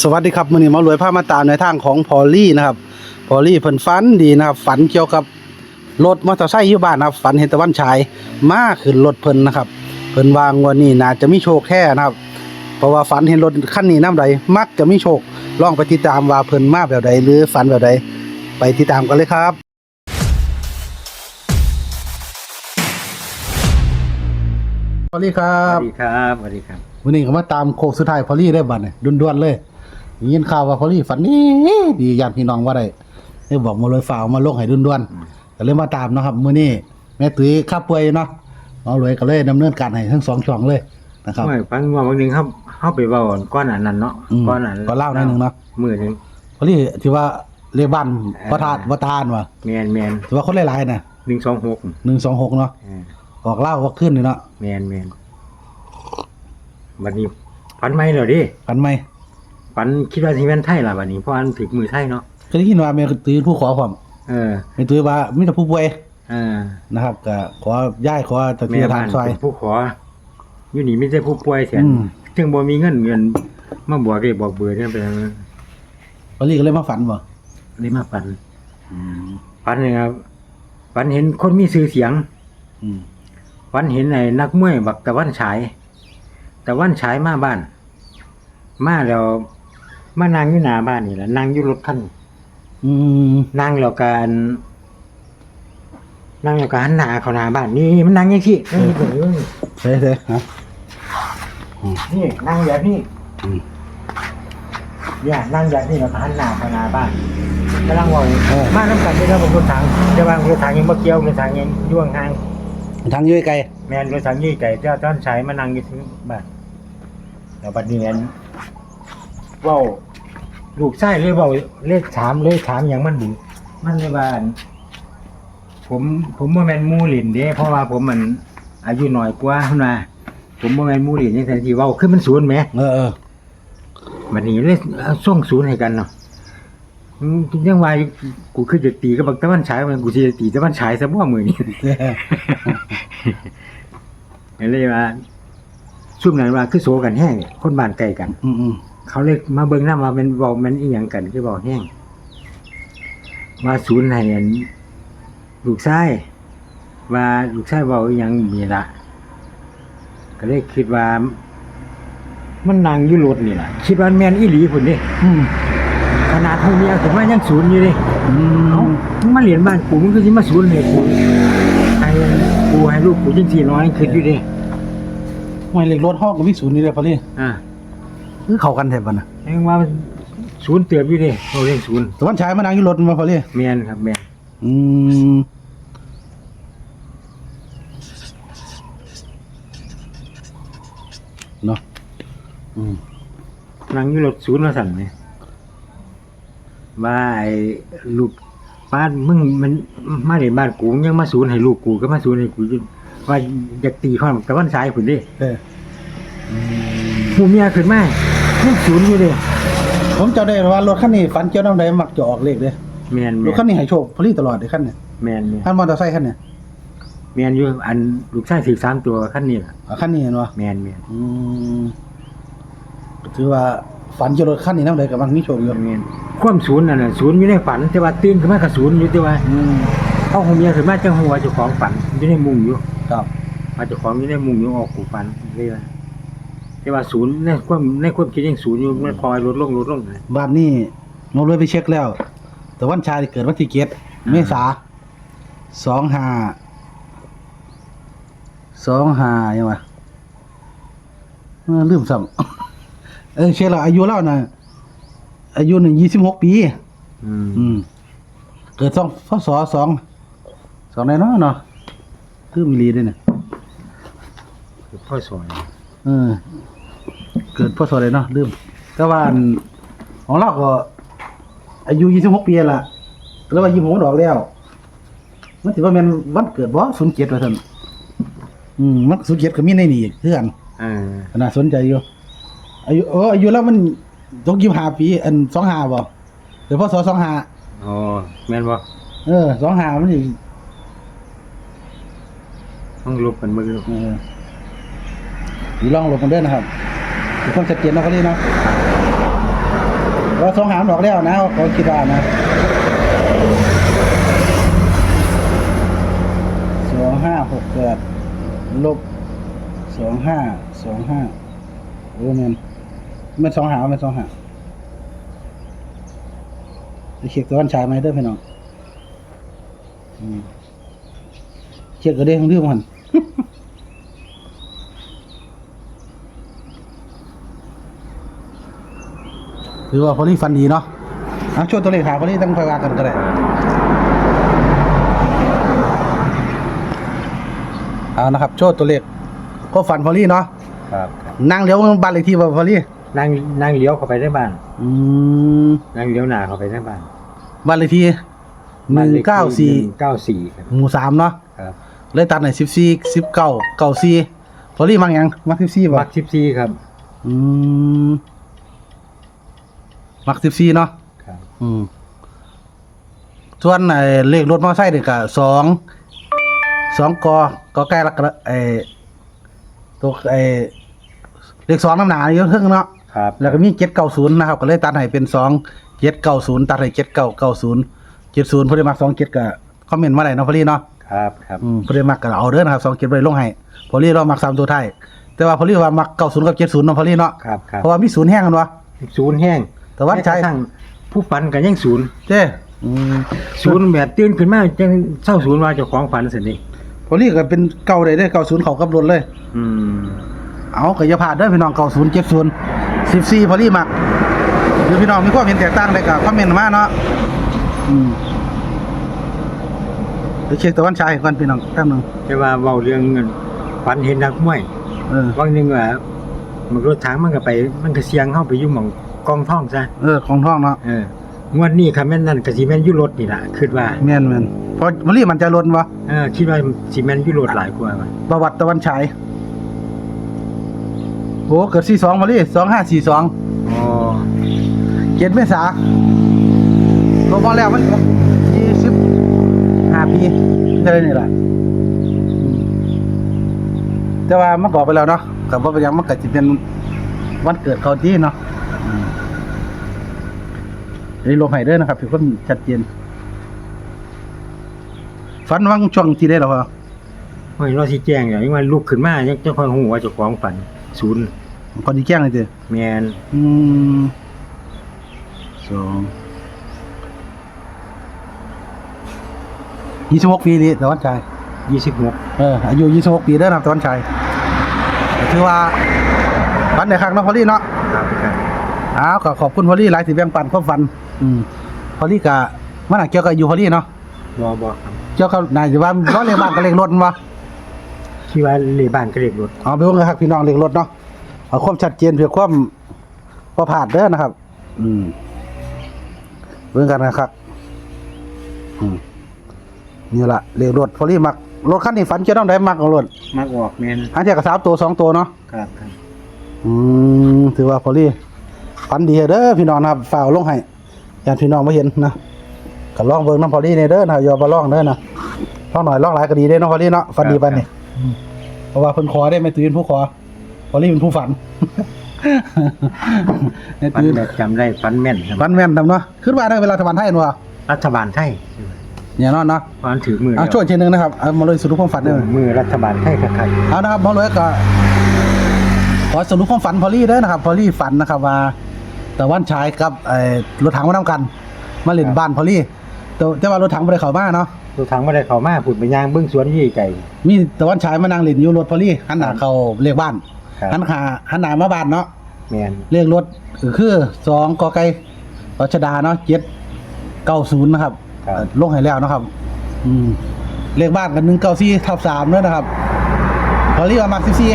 สวัสดีครับมื้อนี้หมารวยพามาตามในทางของพอลลี่นะครับพอลลี่เพิ่นฝันดีนะครับ ฝันเกี่ยวกับรถมอเตอร์ไซค์อยู่บ้านนะครับฝันเห็นตะวันฉายมาขึ้นรถเพิ่นนะครับ เพิ่นวางวันนี้น่าจะมีโชคแท้นะครับ เพราะว่าฝันเห็นรถคันนี้นำใดมักจะมีโชคลองไปติดตามว่าเพิ่นมาแบบใดหรือฝันแบบใดไปติดตามกันเลยครับพอลลี่ครัสบวัสดีครับสวัสดีครับ วันนี้ก็มาตามโคกสุดท้ายพอลลี่ได้บัดเนี่ยด่วนๆเลย ยินข่าวว่าพอลลี่ฝันนี้ดีญาติพี่น้องว่าได้ได้บอกมาเลยฝ่ากมาลงให้ด่วนๆก็เลยมาตามเนาะครับมื้อนี้แม่ตุ้ยข้าป่วยเนาะหมอรวยก็เลยดำเนินการให้ทั้งสองช่องเลยนะครับ ไม่ฟังว่าบางหนึงครับเข้าไปเว้าก้อนอันนั้นเนาะอืมก้อนอันก็เล่าหน่อยหนึ่งเนาะ มือหนึงพอลลี่ที่ว่าเรียกบ้านวัทานวัทานว่ะแมนแมนที่ว่าคนหลายๆน่ะหนึ่งสองหก126เนาะออกเล่าว่าขึ้นนี่เนาะแมนแมนวันนี้ฝันไหมเหรอดิกันไหม ฝันคิดว่าสิแม่นไทยล่ะวันนี้เพราะอันถึกมือไทยเนาะก็ได้ยินว่าแม่ตุ้ยผู้ขอพร้อมเออแม่ตุ้ยว่ามีแต่ผู้ป่วยเออนะครับก็ขอย้ายขอตะแม่เกียทาบ้างนซอยเป็นผู้ขออยู่นี่ไม่ใช่ผู้ป่วยเสียอืมจึงบ่มีเงินเงินมาบอกเลยบอกเบอร์เนี่ยเป็นพอลลี่ก็เลยมาฝันบ่เลยมาฝันฝันเนี่ยครับฝันเห็นคนมีชื่อเสียงอืมวันเห็นไอ้นักมวยบักตะวันฉายตะวันฉายมาบ้าน มาแล้ว มานั่งอยู่หน้าบ้านนี่แหละนั่งอยู่รถคันอืมนั่งแล้วกันนั่งแล้วกันหันหน้าเข้าหน้าบ้านนี่มันนั่งอย่างที่นี่เบิ่งเซ่เซ่ฮะนี่นั่งแบบนี้อืมเนี่ยนั่งแบบนี้แล้วก็หันหน้าเข้าหน้าบ้านกำลังว่าเออมาน้ำกันที่เราบนรถถังแต่ว่ารถถังยังบ่เกี่ยวรถถังยังย่วงห่างทางอย้อยไกลแม่นรถถังยี่ไก่เจ้าต้นฉายมานั่งอยู่ที่บ้านแล้วบัดนี้อัน เว้าลูกชายเลยเว้าเลขถามเลยถามอย่างมันดีมันเลยว่าอันผมผมบ่แม่นหมู่หลินเด้เพราะว่าผมมันอายุน้อยกว่าพุ่นว่าผมบ่แม่นหมู่หลินจังซั่นที่เว้าคือมันศูนย์แหม เออเออ บัดนี้เลยเอาส่งศูนย์ให้กันเนาะอืมยังว่าอยู่กูคือจะตีกับบักตะวันฉายมันกูสิจะตีตะวันฉายซะบ่มื้อนี้ เลยว่าซุ่มนั้นว่าคือโซกันแห้งคนบ้านใกล้กัน อืมอืม เขาเลยมาเบิ่งน้ำว่าเป็นเว้ามันอีหยังกันคือเว้าแห้งมาศูนย์ให้อันลูกชายว่าลูกชายเว้าอีหยังมีละก็เลยคิดว่า มันนั่งอยู่รถนี่ล่ะคิดว่าแม่นอีหลีพุ่นนี่อืมขนาดเท่านี้ถึงว่ายังศูนย์อยู่ดิอืเอ้ามมึงมาเรียนบ้านกูมึงก็สิมาศูนย์ให้กูให้กูให้ลูกกูจังซี่น้อยคิดอยู่ดิไม่เล็กรถห้องกับวิศูนย์นี่เลยพอลี่อ่า คือเข้ากันแทบบ่นะเองว่ามันศูนย์เตือบอยู่ดิเราเรียกศูนย์แตะวันฉายมานั่งอยู่รถมาพอลี่แมนครับแมนอืมเนาะอืมนั่งอยู่รถศูนย์มาสั่นเนี่ยว่าไอ้ลูกป้านมึงมันมาเรียนบ้านกูมึงยังมาศูนย์ให้ลูกกูก็มาศูนย์ให้กูอยู่ว่าอยากตีข้อนแต่วันสายผุนดิเออหูเมียขึ้นมา ยังศูนย์อยู่ดิผมจำได้ว่ารถคันนี้ฝันเกี่ยวน้ำใดมักจะออกเลขเด้แมนแมรถนคันนี้ให้โชคพอลี่ตลอดเลยคันเนี้แมนแมนคันมอเตอร์ไซค์คันเนี้ยแมนอยู่อันลูกชายถือสามตัวขั้นนี้ล่ะอะคันนี้เห็นบ่แมนแมนอืมถือว่าฝันเกี่ยวกับคันนี้น้ำใดกับมันมีโชคอยู่แมนความศูนย์นั่นน่ะศูนย์อยู่ในฝันแต่ว่าตื่นขึ้นมากับศูนย์อยู่แต่ว่าอืมเอาหูเมียขึ้นมาจังหัวเจ้าของฝันอยู่ในมุงอยู่ครับมาเจ้าของอยู่ในมุงอยู่ออกกูฝันเรื่อย แต่ว่าศูนย์ในความในความคิดยังศูนย์อยู่ไม่พอลดลงลดลงเลยบ้านนี้เราเลยไปเช็คแล้ว แต่วันชายเกิดวันที่เกตเมษาสองห้าสองห้ายังไงลืมซ้ำเออเช็คแล้วอายุเล่านะอายุหนึ่งยี่สิบหกปีอืมอืมเกิดสองพศสองสองไหนเนาะเนาะคือมีรีด้วยเนี่ยคือพ่อสอน เออ เกิดพศอะไรเนาะลืมแต่ว่าอันของเราก็ อายุยี่สิบหกปีละแล้วว่ายี่สิบหกดอกแล้ว มันถือว่าแมันวันเกิดบ่ศูนย์เจ็ดว่าท่านอืมมันศูนย์เจ็ดก็มีในนี่อีกเพื่อนเออน่าสนใจอยู่ อายุเอออายุแล้วมันตกยี่ห้าปี อันสองห้าบ่เดี๋ยวพศสองห้าอ๋อแม่นบ่เออสองห้ามันอยู่ ต้องลบกันมือเออ อยู่ลองลบกันเด้อนะครับมีความชัดเจนเนาะเขาเรียกเนาะว่าสองหามดอกแล้วนะเขาคิดว่านะสองห้าหกแปดลบสองห้าสองห้าโอ้แมันมันสองหามันสองหาจะเช็คตัววันชายไหมเด้อพี่น้องอืมเช็คก็ได้ของที่องมัน ถือว่าพอลี่ฟันดีเนาะอะช่วยตัวเลขหาพอลี่ตั้งไฟว่ากันก็ได้เอานะครับโชว์ตัวเลขก็ฟันพอลี่เนาะครับครับนั่งเลี้ยวบ้านเลขที่บ่พอลี่นั่งนั่งเลี้ยวเข้าไปในบ้านอืมนั่งเลี้ยวหน้าเข้าไปในบ้านบ้านเลขที่หนึ่งเก้าสี่เก้าสี่ครับหมู่สามเนาะครับเลยตัดในสิบสี่สิบเก้าเก้าสี่พอลี่มักหยังมักสิบสี่บ่มักสิบสี่ครับอืม มักสิบสี่เนาะครับอืมส่วนไอ้เลขรถมอเตอร์ไซค์นี่ก็สองสองกอกอใกล้ละกระไอ้ตัวไอ้เลขสองน้ำหนาเยอะขึ้นเนาะครับแล้วก็มีเจ็ดเก้าศูนย์นะครับ ก็เลยตัดให้เป็นสองเจ็ดเก้าศูนย์ตัดให้เจ็ดเก้าเก้าศูนย์เจ็ดศูนย์พอดีมักสองเจ็ดก็คอมเมนต์มาได้เนาะพอดีเนาะครับครับอืมพอดีมักก็เอาเด้อนะครับสองเจ็ดไปลงให้พอดีเรามักสามตัวไทายแต่ว่าพอดีว่ามักเก้าศูนย์กับเจ็ดศูนย์เนาะพอดีเนาะครับครับเพราะว่ามีศูนย์แห้งกันวะศูนย์แห้ง แต่ว่าใช้แม้กระทั่งผู้ฝันกันยังศูนย์เจ้อืมศูนย์แบบตื่นขึ้นมาจังเศร้าศูนย์ว่าเจ้าของฝันสินี่พอลี่ก็เป็นเก่าเลยเด้เก่าศูนย์เขากับรถเลย อืมเอาก็อย่าพลาดเด้อพี่น้องเก่าศูนย์เจ็ดศูนย์สิบสี่พอลี่มักหรือพี่น้องมีความเห็นแตกต่างได้ก็คอมเมนต์มาเนาะอืมเดี๋ยวเช็คตะวันชายก่อนพี่น้องแป๊บหนึงแต่ว่าเว้าเรื่องเงินฝันเห็นนักมวยเออวันหนึงว่ามันรถถังมันก็ไป มันก็เสียงเข้าไปอยู่หม่อง กองท่องซะเออของท้องเนาะเอองวดนี้ค่ะแม่นนั่นก็สิแม่นอยู่รถนี่ล่ะคิดว่า แม่นแม่นเพราะพอลี่มันจะลดวะเออคิดว่าสิแม่นอยู่รถหลายกว่าว่ะประวัติตะวันฉายโอ้เกิดสี่สองพอลี่สองห้าสี่สองอ๋อเจ็ดเมษาลงมาแล้วมันยี่สิบห้าปีได้เลยนี่แหละอืมแต่ว่ามันก่อไปแล้วเนาะกับว่าไปยังมันก็จะเป็นวันเกิดเขาที่เนาะ อืมอันนี้ลงไห้เด้อนะครับถือว่าชัดเจนฝันวังช่วงที่ได้หรอวะเฮ้ยเราสิแจ้งอย่างนี้มันลุกขึ้นมายังเจ้าของหูว่าเจ้าของฝันศูนย์ก่อนที่แจ้งเลยเจ้แม่นอืมสองยี่สิบหกปีนี่ตะวันชาย26เอออายุยี่สิบหกปีเด้อนะครับตะวันชายก็ถือว่าฝันในครั้งเนาะพอลี่เนาะครับครับอ้าวก็ขอบคุณพอลี่หลายสิแบ่งปันความฝัน อืมพอลี่กะมันน่ะเกี่ยวกับอยู่พอลี่เนาะบ่บ่ครับเกี่ยวกับนายสิว่าร้อยเลขบ้านกับเลขรถวะคิดว่าเลขบ้านก็เลขรถเอาไปเบิ่งกันครับพี่น้องเลขรถเนาะเอาความชัดเจนเพื่อความพอผ่านเด้อนะครับ อืมเบิ่งกันนะครับอืมนี่ล่ะเลขรถพอลี่มักรถคันนี้ฝันเกี่ยวกับได้มักเอารถมักออกแม่นอันเดียวกับสามตัวสองตัวเนาะครับครับอืมถือว่าพอลี่ฝันดีเด้อพี่น้องนะครับฝ่ากลงให้ ญาติพี่น้องมาเห็นนะก็ลองเบิ่งน้ำพอลี่ในเด้อนะอย่ามาลองเด้อนะลองหน่อยลองหลายก็ดีเด้อเนาะพอลี่เนาะฝันดีปานนี่อืมเพราะว่าเพิ่นขอได้ไม่ตื่นผู้ขอพอลี่เป็นผู้ฝันไม่ฝันตื่นแบบจำได้ฝันแม่นครับฝันแม่นทำเนาะขึ้นว่าได้เวลาทวันไทยเนาะรัฐบาลไทยเนี่ยเนาะเนาะฝันถือมือเอาช่วยเช่นหนึงนะครับเอามาเลยสรุปความฝันเด้อมือรัฐบาลไทยคักเอานะครับหมอเลยก็ขอสรุปความฝันพอลี่เด้อนะครับ พอลี่ฝันนะครับว่า แต่วันชายกับไอ้รถถังมานํกัน มาเล่นบ้านพอลี่แต่แต่ว่ารถถังบ่ได้เข้ามาเนาะๆรถถังบ่ได้เข้ามาพูดไปย่างเบิ่งสวนยี่ไก่มีแต่วันชายมานั่งเล่นอยู่รถพอลี่หันหน้าเข้าเลขบ้านครับหันขาหันหน้ามาบ้านเนาะแม่นเลขรถก็คือสองกอไก่รัชดาเนาะ790นะครับครับเอ่อลงให้แล้วนะครับ อืมเลขบ้านกันหนึ่งเก้าสี่ทับสามด้วยนะครับพอรีว่ามักสิบสี่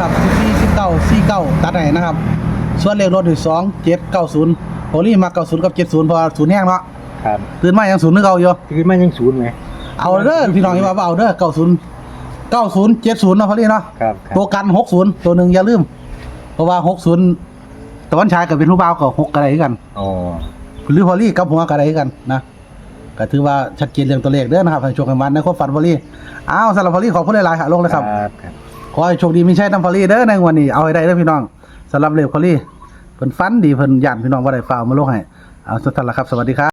ครับสิบสี่สิบเก้าสี่เก้าตัดให้นะครับ ส่วนเลขรถอยู่สองเจ็ดเก้าศูนย์พอรีมักเก้าศูนย์กับเจ็ดศูนย์เพอศูนย์แห้งเนาะครับตื่นมายังศูนย์นึกเอาอยู่คือมันยังศูนย์ไหมเอาเด้อพี่น้องอย่าว่าเอาเด้อเก้าศูนย์เก้าศูนย์เจ็ดศูนย์เนาะพอรีเนาะครับครับตัวกันหกศูนย์ตัวหนึ่งอย่าลืม เพราะว่าหกศูนย์ตะวันชายกับเป็นผู้บ่าวกับหกกระไรกัน อ๋อหรือพอลี่กับหัวกระไรกันนะก็ถือว่าชัดเจนเรื่องตัวเลขเด้อนะครับให้โชคกันวันในความฝันพอลี่อ้าวสำหรับพอลี่ขอบคุณหลายๆค่ะลงเลยครับ ครับครับขอให้โชคดีมีชัยน้ำพอลี่เด้อในวันนี้เอาให้ได้เด้อพี่น้อง สำหรับเลขพอลี่เพิ่นฟันดีเพิ่นย่านพี่น้องว่าได้ฟาวมาลงให้เอาสุดท้ายละครับสวัสดีครับ